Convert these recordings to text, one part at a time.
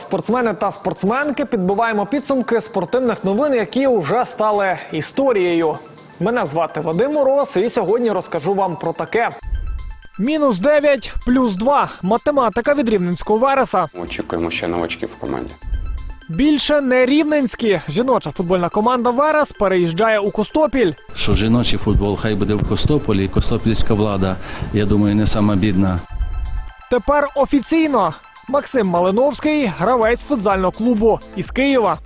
спортсмени та спортсменки, підбиваємо підсумки спортивних новин, які вже стали історією. Мене звати Вадим Мороз, і сьогодні розкажу вам про таке. Мінус 9, плюс 2. Математика від рівненського вереса. Очікуємо ще новачків в команді. Більше не рівненські. Жіноча футбольна команда Верес переїжджає у Костопіль. що жіночий футбол хай буде в Костополі. Костопільська влада, я думаю, не сама бідна. Тепер офіційно Максим Малиновський, гравець футзального клубу із Києва.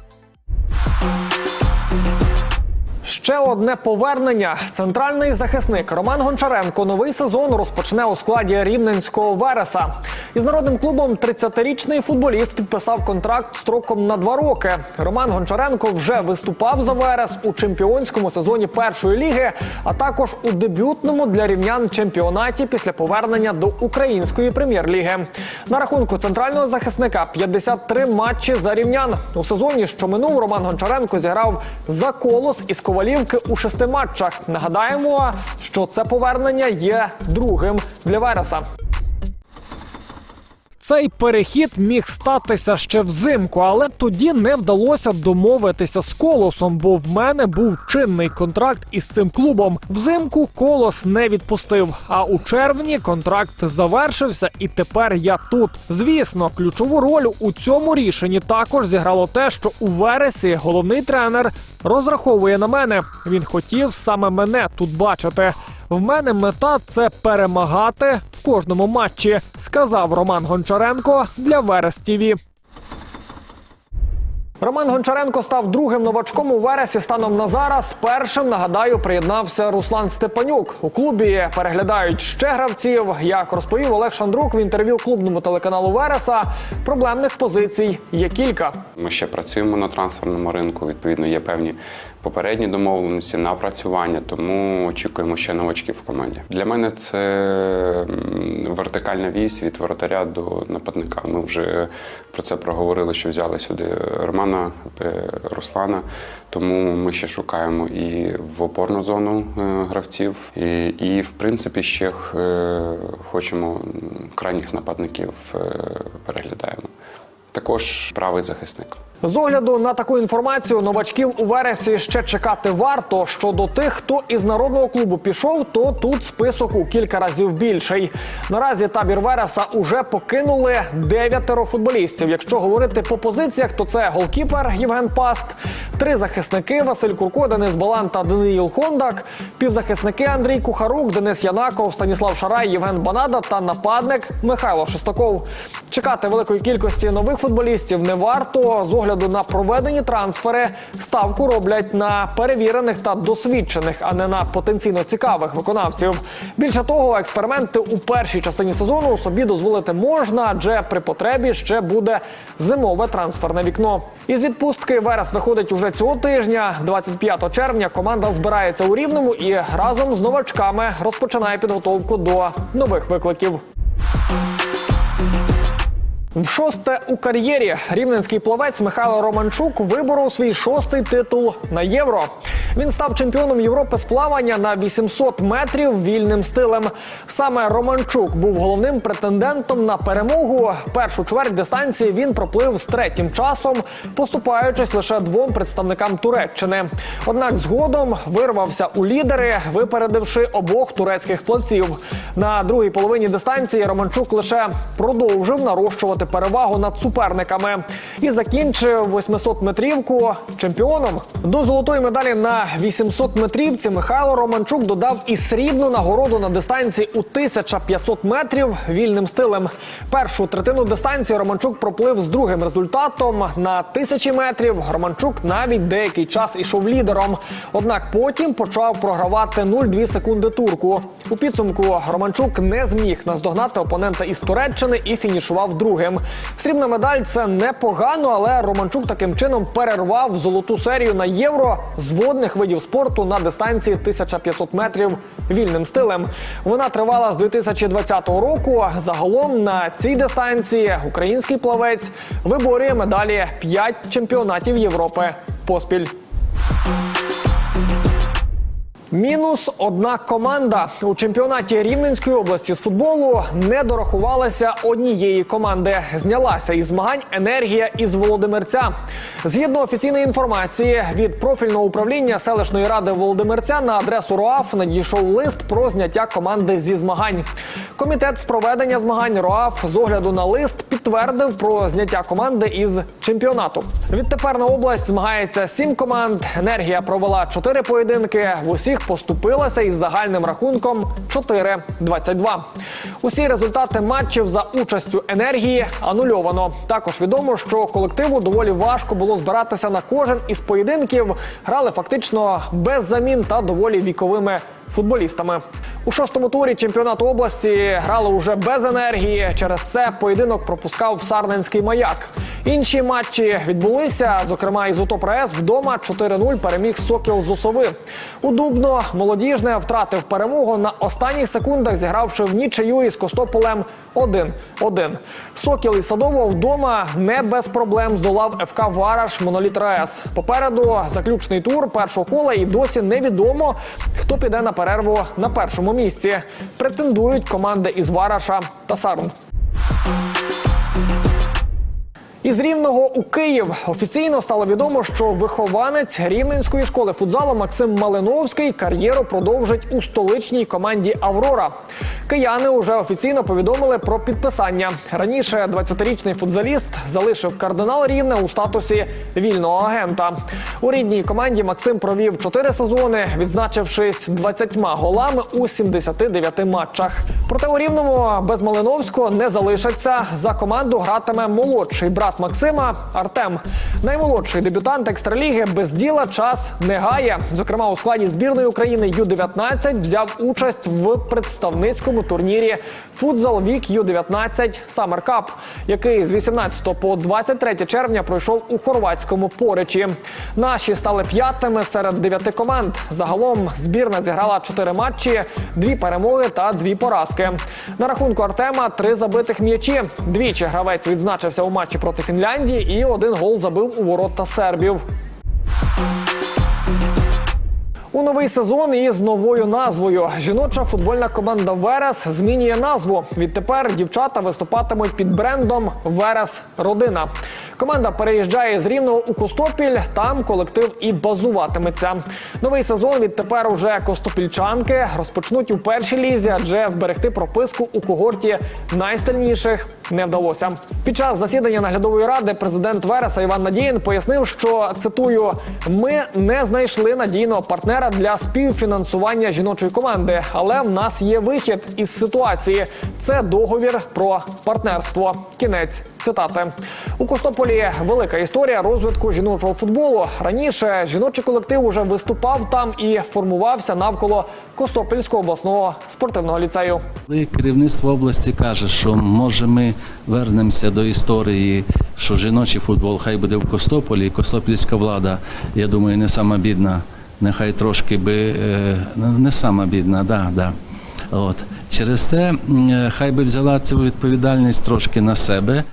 Ще одне повернення. Центральний захисник Роман Гончаренко новий сезон розпочне у складі рівненського Вереса. Із народним клубом 30-річний футболіст підписав контракт строком на два роки. Роман Гончаренко вже виступав за Верес у чемпіонському сезоні першої ліги, а також у дебютному для рівнян чемпіонаті після повернення до української прем'єр-ліги. На рахунку центрального захисника 53 матчі за рівнян. У сезоні, що минув, Роман Гончаренко зіграв за колос із Ковалівки у шести матчах. Нагадаємо, що це повернення є другим для Вереса. Цей перехід міг статися ще взимку, але тоді не вдалося домовитися з колосом, бо в мене був чинний контракт із цим клубом. Взимку колос не відпустив. А у червні контракт завершився, і тепер я тут. Звісно, ключову роль у цьому рішенні також зіграло те, що у вересі головний тренер розраховує на мене. Він хотів саме мене тут бачити. В мене мета це перемагати в кожному матчі, сказав Роман Гончаренко для Верес ТІВІ. Роман Гончаренко став другим новачком у вересі станом на зараз. Першим нагадаю, приєднався Руслан Степанюк. У клубі переглядають ще гравців. Як розповів Олег Шандрук в інтерв'ю клубному телеканалу Вереса, проблемних позицій є кілька. Ми ще працюємо на трансферному ринку. Відповідно, є певні попередні домовленості, напрацювання, тому очікуємо ще новачків в команді. Для мене це вертикальна вісь від воротаря до нападника. Ми вже про це проговорили, що взяли сюди Романа е, Руслана. Тому ми ще шукаємо і в опорну зону е, гравців, і, і в принципі ще е, хочемо крайніх нападників переглядаємо. Також правий захисник. З огляду на таку інформацію новачків у вересі ще чекати варто. Щодо тих, хто із народного клубу пішов, то тут список у кілька разів більший. Наразі табір Вереса уже покинули дев'ятеро футболістів. Якщо говорити по позиціях, то це голкіпер Євген Паст, три захисники Василь Курко, Денис Балан та Даниїл Хондак, півзахисники Андрій Кухарук, Денис Янаков, Станіслав Шарай, Євген Банада та нападник Михайло Шестаков. Чекати великої кількості нових футболістів не варто. З огляду на проведені трансфери ставку роблять на перевірених та досвідчених, а не на потенційно цікавих виконавців. Більше того, експерименти у першій частині сезону собі дозволити можна, адже при потребі ще буде зимове трансферне вікно. Із відпустки Верес виходить уже цього тижня. 25 червня команда збирається у рівному і разом з новачками розпочинає підготовку до нових викликів. В шосте у кар'єрі рівненський плавець Михайло Романчук виборов свій шостий титул на євро. Він став чемпіоном Європи з плавання на 800 метрів вільним стилем. Саме Романчук був головним претендентом на перемогу. Першу чверть дистанції він проплив з третім часом, поступаючись лише двом представникам Туреччини. Однак згодом вирвався у лідери, випередивши обох турецьких плавців. На другій половині дистанції Романчук лише продовжив нарощувати перевагу над суперниками і закінчив 800 метрівку чемпіоном. До золотої медалі на 800 метрівці Михайло Романчук додав і срібну нагороду на дистанції у 1500 метрів вільним стилем. Першу третину дистанції Романчук проплив з другим результатом на тисячі метрів. Романчук навіть деякий час ішов лідером. Однак потім почав програвати 0,2 секунди турку. У підсумку Романчук не зміг наздогнати опонента із Туреччини і фінішував другим. Срібна медаль це непогано, але Романчук таким чином перервав золоту серію на євро з водних видів спорту на дистанції 1500 метрів вільним стилем. Вона тривала з 2020 року. Загалом на цій дистанції український плавець виборює медалі 5 чемпіонатів Європи поспіль. Мінус одна команда у чемпіонаті Рівненської області з футболу не дорахувалася однієї команди. Знялася із змагань енергія із Володимирця. Згідно офіційної інформації від профільного управління селищної ради Володимирця на адресу РОАФ надійшов лист про зняття команди зі змагань. Комітет з проведення змагань РОАФ з огляду на лист підтвердив про зняття команди із чемпіонату. Відтепер на область змагається сім команд. Енергія провела чотири поєдинки. В усіх поступилася із загальним рахунком 4-22. Усі результати матчів за участю енергії анульовано. Також відомо, що колективу доволі важко було збиратися на кожен із поєдинків. Грали фактично без замін та доволі віковими футболістами. У шостому турі чемпіонату області грали уже без енергії. Через це поєдинок пропускав Сарненський маяк. Інші матчі відбулися. Зокрема, із УТОПРЕС вдома 4-0 переміг Сокіл з Усови. У Дубно молодіжне втратив перемогу на останніх секундах, зігравши в нічию із Костополем 1-1. Сокіл із Садового вдома не без проблем здолав ФК Вараш Моноліт РАЕС. Попереду заключний тур першого кола і досі невідомо, хто піде на перерву на першому місці. Претендують команди із Вараша та Сарн. Із Рівного у Київ офіційно стало відомо, що вихованець рівненської школи футзалу Максим Малиновський кар'єру продовжить у столичній команді Аврора. Кияни вже офіційно повідомили про підписання. Раніше 20-річний футзаліст залишив кардинал Рівне у статусі вільного агента. У рідній команді Максим провів 4 сезони, відзначившись 20 голами у 79 матчах. Проте у рівному без Малиновського не залишаться. За команду гратиме молодший брат Максима Артем. Наймолодший дебютант екстраліги без діла час не гає. Зокрема, у складі збірної України Ю-19 взяв участь в представницькому турнірі Футзал Вік Ю-19 Summer Cup, який з 18 по 23 червня пройшов у хорватському поричі. Наші стали п'ятими серед дев'яти команд. Загалом збірна зіграла чотири матчі, дві перемоги та дві поразки. На рахунку Артема три забитих м'ячі. Двічі гравець відзначився у матчі проти Фінляндії і один гол забив у ворота сербів. У новий сезон із новою назвою жіноча футбольна команда Верес змінює назву. Відтепер дівчата виступатимуть під брендом Верес Родина. Команда переїжджає з Рівного у Костопіль. Там колектив і базуватиметься. Новий сезон відтепер уже костопільчанки розпочнуть у першій лізі, адже зберегти прописку у когорті найсильніших не вдалося. Під час засідання наглядової ради президент Вереса Іван Надіїн пояснив, що цитую: ми не знайшли надійного партнера для співфінансування жіночої команди, але в нас є вихід із ситуації. Це договір про партнерство. Кінець цитати у Костополі. Велика історія розвитку жіночого футболу. Раніше жіночий колектив уже виступав там і формувався навколо Костопільського обласного спортивного ліцею. Коли керівництво області каже, що може ми вернемося до історії, що жіночий футбол хай буде в Костополі, Костопільська влада, я думаю, не сама бідна, нехай трошки би е, не сама бідна, да, да. От. Через те е, хай би взяла цю відповідальність трошки на себе.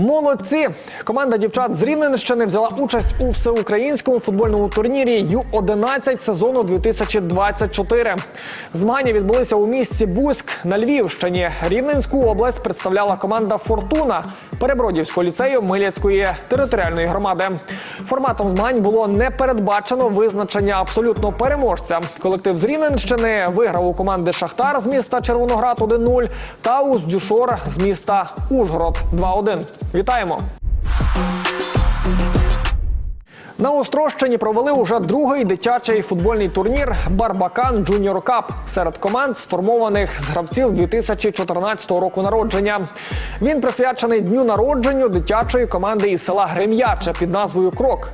Молодці! Команда дівчат з Рівненщини взяла участь у всеукраїнському футбольному турнірі Ю-11 сезону 2024. Змагання відбулися у місті Бузьк на Львівщині. Рівненську область представляла команда Фортуна Перебродівського ліцею Милецької територіальної громади. Форматом змагань було не передбачено визначення абсолютно переможця. Колектив з Рівненщини виграв у команди Шахтар з міста Червоноград 1-0 та Уздюшор з міста Ужгород 2-1. Вітаємо! На Острощині провели уже другий дитячий футбольний турнір Барбакан Джуніор Кап серед команд, сформованих з гравців 2014 року народження. Він присвячений дню народженню дитячої команди із села Грем'яче під назвою Крок.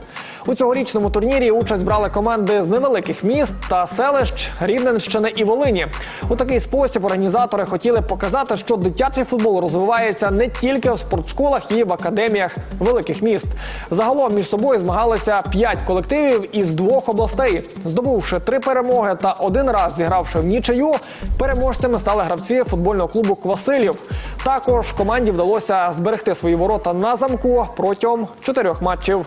У цьогорічному турнірі участь брали команди з невеликих міст та селищ Рівненщини і Волині. У такий спосіб організатори хотіли показати, що дитячий футбол розвивається не тільки в спортшколах і в академіях великих міст. Загалом між собою змагалися п'ять колективів із двох областей, здобувши три перемоги та один раз зігравши в нічию. Переможцями стали гравці футбольного клубу Квасилів. Також команді вдалося зберегти свої ворота на замку протягом чотирьох матчів.